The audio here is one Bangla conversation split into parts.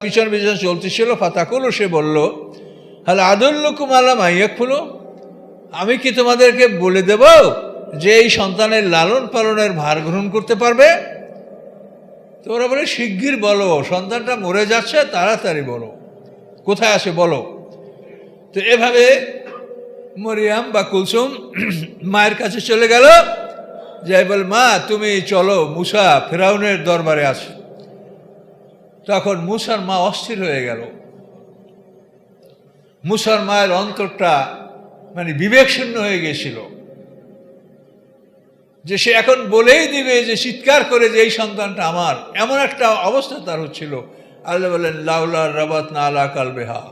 পিছন পিছন চলতেছিল, ফাতাকুলো, সে বলল হ্যালো আদুল্লুকুম আলাম আইয়াকুলো আমি কি তোমাদেরকে বলে দেব যে এই সন্তানের লালন পালনের ভার গ্রহণ করতে পারবে? তো ওরা বলে, শিগগির বলো, সন্তানটা মরে যাচ্ছে, তাড়াতাড়ি বলো। কোথায় আছে বলো? তো এভাবে মরিয়াম বা কুলসুম মায়ের কাছে চলে গেল। যাই বল, মা, তুমি চলো, মুসা ফেরাউনের দরবারে আছো তখন মুসার মা অস্থির হয়ে গেল। মুসার মায়ের অন্তরটা মানে বিবেকশূন্য হয়ে গেছিল যে সে এখন বলেই দিবে যে চিৎকার করে যে এই সন্তানটা আমার। এমন একটা অবস্থা তার হচ্ছিল। আল্লাহ বলেন লাউলা রাবাত না আলা কালবেহা।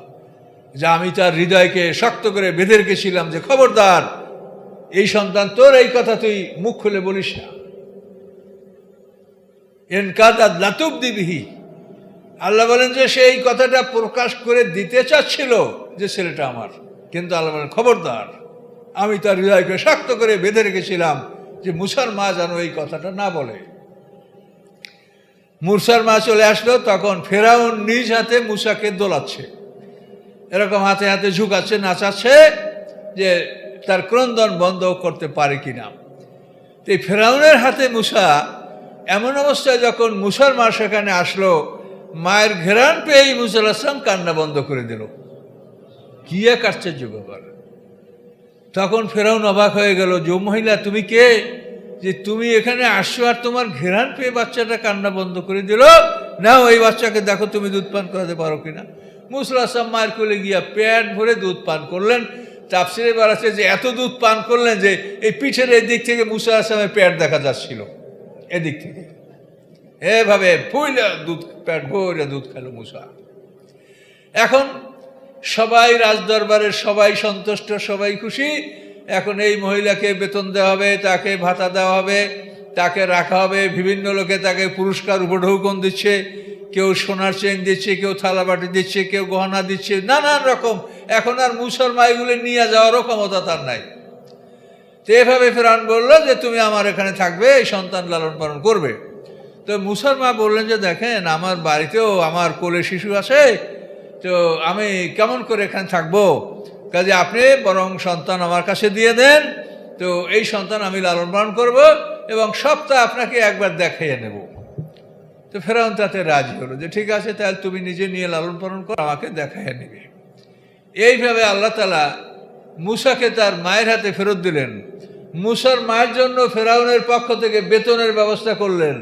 যা আমি তার হৃদয়কে শক্ত করে বেঁধে রেখেছিলাম যে খবরদার, এই সন্তান তোর এই কথা তুই মুখ খুলে বলিস না। এন কাদা লাতুব দিবিহি আল্লাহ বলেন যে সে এই কথাটা প্রকাশ করে দিতে চাচ্ছিল যে ছেলেটা আমার। কিন্তু আল্লাহ বলেন, খবরদার, আমি তার হৃদয়কে শক্ত করে বেঁধে রেখেছিলাম যে মুসার মা যেন এই কথাটা না বলে। মুসার মা চলে আসলো, তখন ফেরাউন নিজ হাতে মুসাকে দোলাচ্ছে। এরকম হাতে হাতে ঝুঁকাচ্ছে, নাচাচ্ছে যে তার ক্রন্দন বন্ধ করতে পারে কিনা। এই ফেরাউনের হাতে মুসা এমন অবস্থায় যখন মুসার মা সেখানে আসলো মায়ের ঘেরান পেয়ে মুসা আসলাম কান্না বন্ধ করে দিল। কি এক আশ্চর্য ব্যাপার। তখন ফেরাউন অবাক হয়ে গেল, যে মহিলা, তুমি কে? যে তুমি এখানে আসছো আর তোমার ঘেরান পেয়ে বাচ্চাটা কান্না বন্ধ করে দিল? না ওই বাচ্চাকে দেখো, তুমি দুধ পান করাতে পারো কিনা? মুসলা আসলাম মায়ের কোলে গিয়া পেট ভরে দুধ পান করলেন। তাপসিরে বাড়াচ্ছে যে, এত দুধ পান করলেন যে, এই পিঠের এই দিক থেকে মুসা আসলামের পেট দেখা যাচ্ছিল। এদিক থেকে। এভাবে ফুইলা দুধ, পেট ভরে দুধ খেলো মুসা এখন সবাই রাজদরবারের সবাই সন্তুষ্ট, সবাই খুশি। এখন এই মহিলাকে বেতন দেওয়া হবে, তাকে ভাতা দেওয়া হবে, তাকে রাখা হবে। বিভিন্ন লোকে তাকে পুরস্কার উপঢৌকন দিচ্ছে, কেউ সোনার চেন দিচ্ছে, কেউ থালাবাটি দিচ্ছে, কেউ গহনা দিচ্ছে, নানান রকম। এখন আর মুসলমা এগুলো নিয়ে যাওয়ারও ক্ষমতা তার নাই। তো এভাবে ফেরান বলল যে, তুমি আমার এখানে থাকবে, এই সন্তান লালন পালন করবে। তো মুসার মা বললেন যে, দেখেন, আমার বাড়িতেও আমার কোলে শিশু আছে, তো আমি কেমন করে এখানে থাকব? কাজে আপনি বরং সন্তান আমার কাছে দিয়ে দেন, তো এই সন্তান আমি লালন পালন করব এবং সপ্তাহ আপনাকে একবার দেখাইয়ে নেব। তো ফেরাউন তাতে রাজি হলো যে, ঠিক আছে, তাহলে তুমি নিজে নিয়ে লালন পালন করো, আমাকে দেখাইয়ে নেবে। এইভাবে আল্লাহ তালা মুসাকে তার মায়ের হাতে ফেরত দিলেন। মুসার মায়ের জন্য ফেরাউনের পক্ষ থেকে বেতনের ব্যবস্থা করলেন।